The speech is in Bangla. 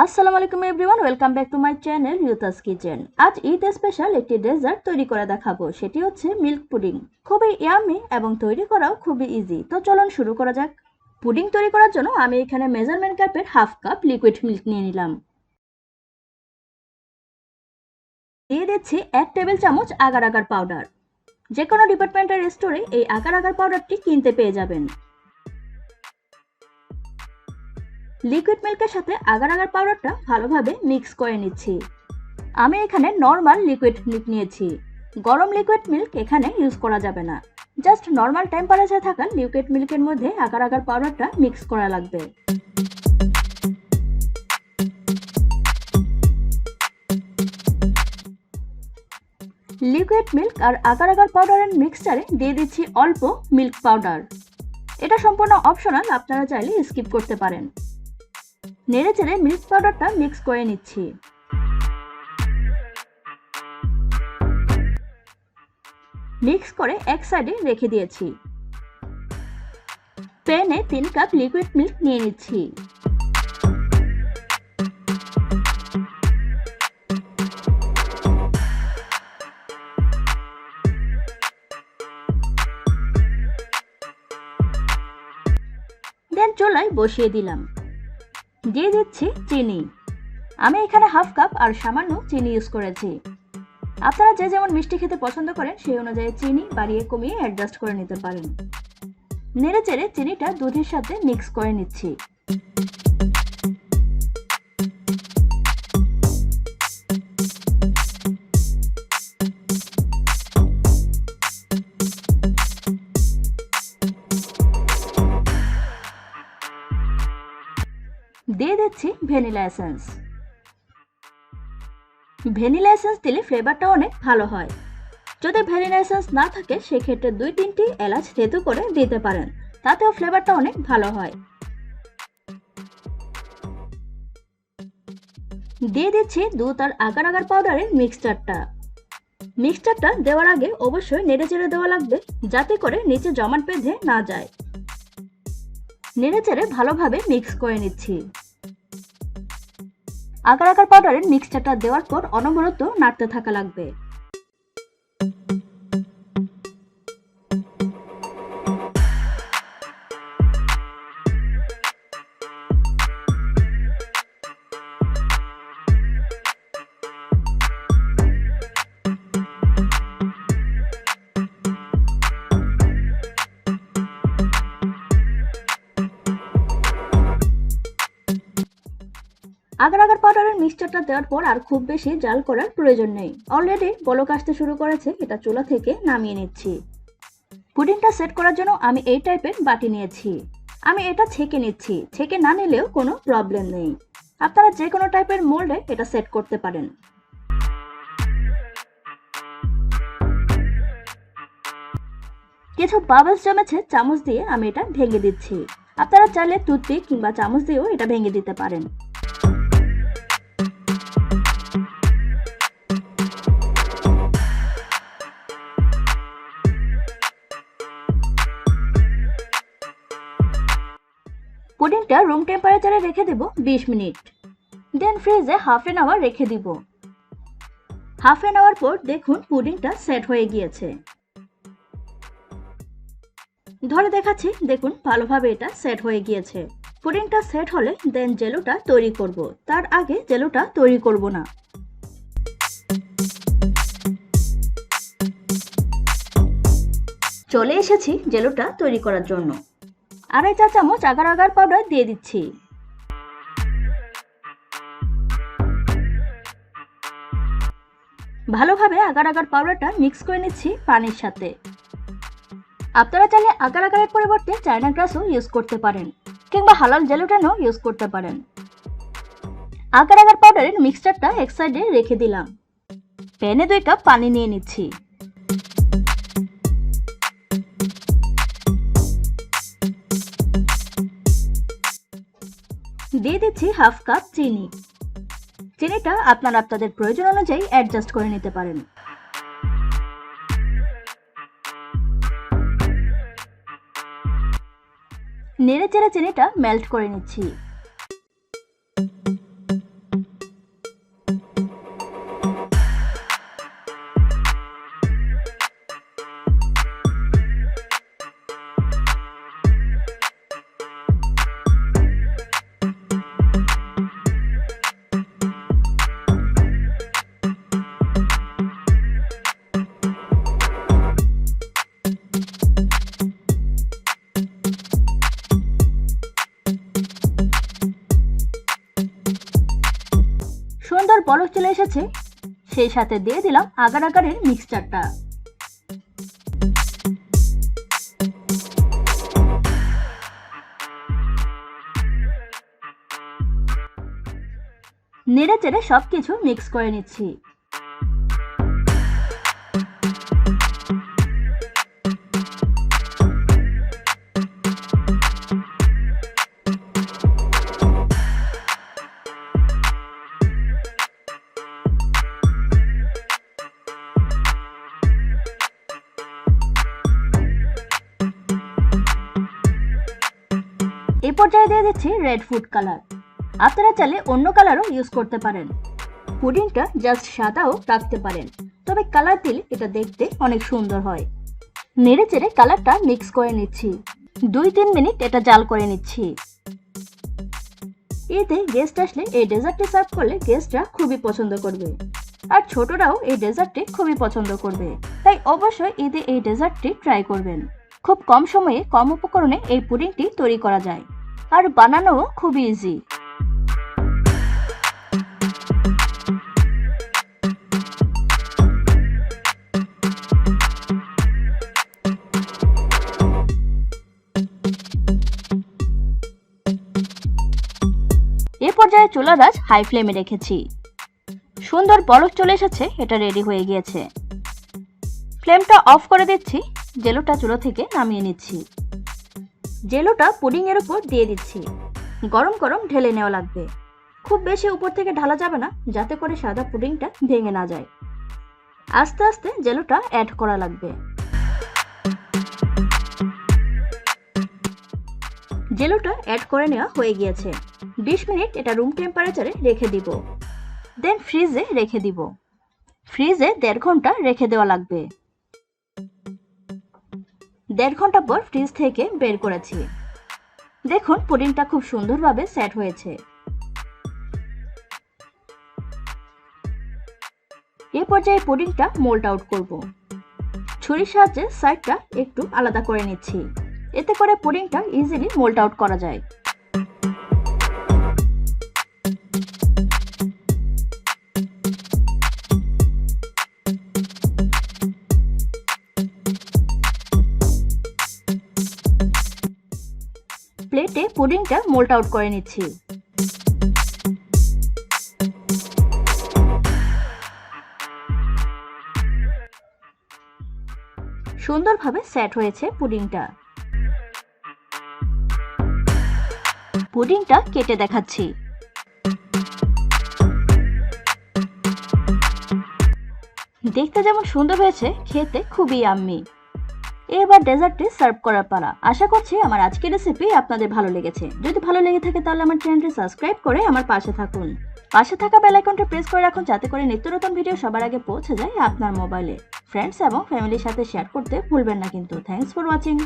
আসসালামু আলাইকুম everyone, welcome back to my channel ইউতাস kitchen. আজ ঈদ স্পেশাল একটি ডেজার্ট তৈরি করে দেখাবো, সেটি হচ্ছে মিল্ক পুডিং। খুবই ইয়ামি এবং তৈরি করাও খুবই ইজি তো চলুন শুরু করা যাক। পুডিং তৈরি করার জন্য আমি এখানে মেজারমেন্ট কাপের হাফ কাপ লিকুইড মিল্ক নিয়ে নিলাম। দিয়ে দিচ্ছি এক টেবিল চামচ আগার আগার পাউডার যে কোনো ডিপার্টমেন্টের স্টোরে এই আগার আগার পাউডারটি কিনতে পেয়ে যাবেন। লিকুইড মিল্কের সাথে আগার আগার পাউডারটা ভালোভাবে মিক্স করে নিচ্ছি। আমি এখানে নর্মাল লিকুইড মিল্ক নিয়েছি। গরম লিকুইড মিল্ক এখানে ইউজ করা যাবে না। জাস্ট নর্মাল টেম্পারেচার থাকা লিকুইড মিল্কের মধ্যে আগার আগার পাউডারটা মিক্স করা লাগবে। লিকুইড মিল্ক আর আগার আগার পাউডারের মিক্সচারে দিয়ে দিচ্ছি অল্প মিল্ক পাউডার এটা সম্পূর্ণ অপশনাল আপনারা চাইলে স্কিপ করতে পারেন। নেড়ে চেড়ে মিল্ক পাউডারটা মিক্স করে নিচ্ছি। মিক্স করে এক সাইডে রেখে দিয়েছি। প্যানে তিন কাপ লিকুইড মিল্ক নিয়ে নিচ্ছি। দেন চুলায় বসিয়ে দিলাম। দিয়ে দিচ্ছি চিনি। আমি এখানে হাফ কাপ আর সামান্য চিনি ইউজ করেছি। আপনারা যে যেমন মিষ্টি খেতে পছন্দ করেন, সেই অনুযায়ী চিনি বাড়িয়ে কমিয়ে অ্যাডজাস্ট করে নিতে পারেন। নেড়ে চেড়ে চিনিটা দুধের সাথে মিক্স করে নিচ্ছি। দিয়ে দিচ্ছি ভ্যানিলা এসেন্স। ভ্যানিলা এসেন্স দিলে ফ্লেভারটা অনেক ভালো হয়। যদি ভ্যানিলা এসেন্স না থাকে, সেক্ষেত্রে দুই তিনটি এলাচ থেতু করে দিতে পারেন। তাতেও ফ্লেভারটা অনেক ভালো হয়। দিয়ে দিচ্ছি দুধ আর আগার আগার পাউডারের মিক্সচারটা মিক্সচারটা দেওয়ার আগে অবশ্যই নেড়ে চেড়ে দেওয়া লাগবে, যাতে করে নিচে জমাট বেঁধে না যায়। নেড়ে চেড়ে ভালোভাবে মিক্স করে নিচ্ছি। আগার আগার পাউডারের মিক্সচারটা দেওয়ার পর অনবরত নাড়তে থাকা লাগবে। আগার আগার পাউডারের মিক্সচারটা দেওয়ার পর আর খুব বেশি জাল করার প্রয়োজন নেই। অলরেডি বলক আসতে শুরু করেছে, এটা চুলা থেকে নামিয়ে নিচ্ছি। পুডিংটা সেট করার জন্য আমি এই টাইপের বাটি নিয়েছি। আমি এটা ছেঁকে নিচ্ছি, ছেঁকে না নিলেও কোনো প্রবলেম নেই। আপনারা যে কোনো টাইপের মোল্ডে এটা সেট করতে পারেন। কিছু বাবলস জমেছে, চামচ দিয়ে আমি এটা ভেঙে দিচ্ছি। আপনারা চাইলে টুথপিক কিংবা চামচ দিয়েও এটা ভেঙে দিতে পারেন। পুডিংটা রুম টেম্পারেচারে রেখে দেব বিশ মিনিট। দেন ফ্রিজে হাফ এন আওয়ার রেখে দিব। হাফ এন আওয়ার পর দেখুন পুডিংটা সেট হয়ে গিয়েছে। ধরে দেখাচ্ছি, দেখুন ভালোভাবে এটা সেট হয়ে গিয়েছে। পুডিংটা সেট হলে দেন জেলোটা তৈরি করব। তার আগে জেলোটা তৈরি করব না। চলে এসেছি জেলোটা তৈরি করার জন্য। আড়াই চা চামচ আগার আগার পাউডার দিয়ে দিচ্ছি। ভালোভাবে আগার আগার পাউডারটা মিক্স করে নিচ্ছি পানির সাথে। আপনারা চাইলে আগার আগারের পরিবর্তে চায়না গ্রাসও ইউজ করতে পারেন, কিংবা হালাল জেলোটানও ইউজ করতে পারেন। আগার আগার পাউডারের মিক্সচারটা এক সাইডে রেখে দিলাম। প্যানে দুই কাপ পানি নিয়ে নিচ্ছি। দিচ্ছি হাফ কাপ চিনি। চিনিটা আপনারা আপনাদের প্রয়োজন অনুযায়ী অ্যাডজাস্ট করে নিতে পারেন। নেড়ে চেড়ে চিনিটা মেল্ট করে নিচ্ছি। সুন্দর চলে এসেছে। সেই সাথে দিয়ে দিলাম আগার আগারের মিক্সচারটা নেড়ে চেড়ে সব কিছু মিক্স করে নিচ্ছি। এই পর্যায়ে দিয়ে দিচ্ছি রেড ফুড কালার আপনারা চাইলে অন্য কালারও ইউজ করতে পারেন। পুডিংটা জাস্ট সাদাও রাখতে পারেন। তবে কালার দিলে এটা দেখতে অনেক সুন্দর হয়। নেড়ে চেড়ে কালারটা মিক্স করে নিচ্ছি। দুই তিন মিনিট এটা জাল করে নিচ্ছি। এতে গেস্ট আসলে এই ডেজার্টটি সার্ভ করলে গেস্টরা খুবই পছন্দ করবে। আর ছোটরাও এই ডেজার্টটি খুবই পছন্দ করবে। তাই অবশ্যই ঈদে এই ডেজার্টটি ট্রাই করবেন। খুব কম সময়ে কম উপকরণে এই পুডিংটি তৈরি করা যায়। আর বানানো খুবই ইজি এ পর্যায়ে চুলার আঁচ হাই ফ্লেমে রেখেছি। সুন্দর বলক চলে এসেছে, এটা রেডি হয়ে গিয়েছে। ফ্লেমটা অফ করে দিচ্ছি, জেলোটা চুলো থেকে নামিয়ে নিচ্ছি। জেলোটা পুডিং এর উপর দিয়ে দিচ্ছি। গরম গরম ঢেলে নেওয়া লাগবে। খুব বেশি উপর থেকে ঢালা যাবে না, যাতে করে সাদা পুডিংটা ভেঙে না যায়। আস্তে আস্তে জেলোটা অ্যাড করা লাগবে। জেলোটা অ্যাড করে নেওয়া হয়ে গিয়েছে। বিশ মিনিট এটা রুম টেম্পারেচারে রেখে দিব। দেন ফ্রিজে রেখে দিব। ফ্রিজে দেড় ঘণ্টা রেখে দেওয়া লাগবে। দেড় ঘণ্টা পর ফ্রিজ থেকে বের করেছি। দেখুন, পুডিংটা খুব সুন্দরভাবে সেট হয়েছে। এ পর্যায়ে পুডিংটা মোল্ড আউট করব। ছুরির সাহায্যে সাইডটা একটু আলাদা করে নিচ্ছি। এতে করে পুডিংটা ইজিলি মোল্ড আউট করা যায়। পুডিংটা মোল্ট আউট করে নিচ্ছি। সুন্দরভাবে সেট হয়েছে পুডিংটা। পুডিংটা কেটে দেখাচ্ছি। দেখতে যেমন সুন্দর হয়েছে, খেতে খুবই আম্মি এবার ডেজার্টটি সার্ভ করার পালা। আশা করছি আমার আজকের রেসিপি আপনাদের ভালো লেগেছে। যদি ভালো লেগে থাকে তাহলে আমার চ্যানেলটি সাবস্ক্রাইব করে আমার পাশে থাকুন। পাশে থাকা বেল আইকনটি প্রেস করে রাখুন যাতে করে নিত্য নতুন ভিডিও সবার আগে পৌঁছে যায় আপনার মোবাইলে ফ্রেন্ডস এবং ফ্যামিলির সাথে শেয়ার করতে ভুলবেন না কিন্তু। Thanks for watching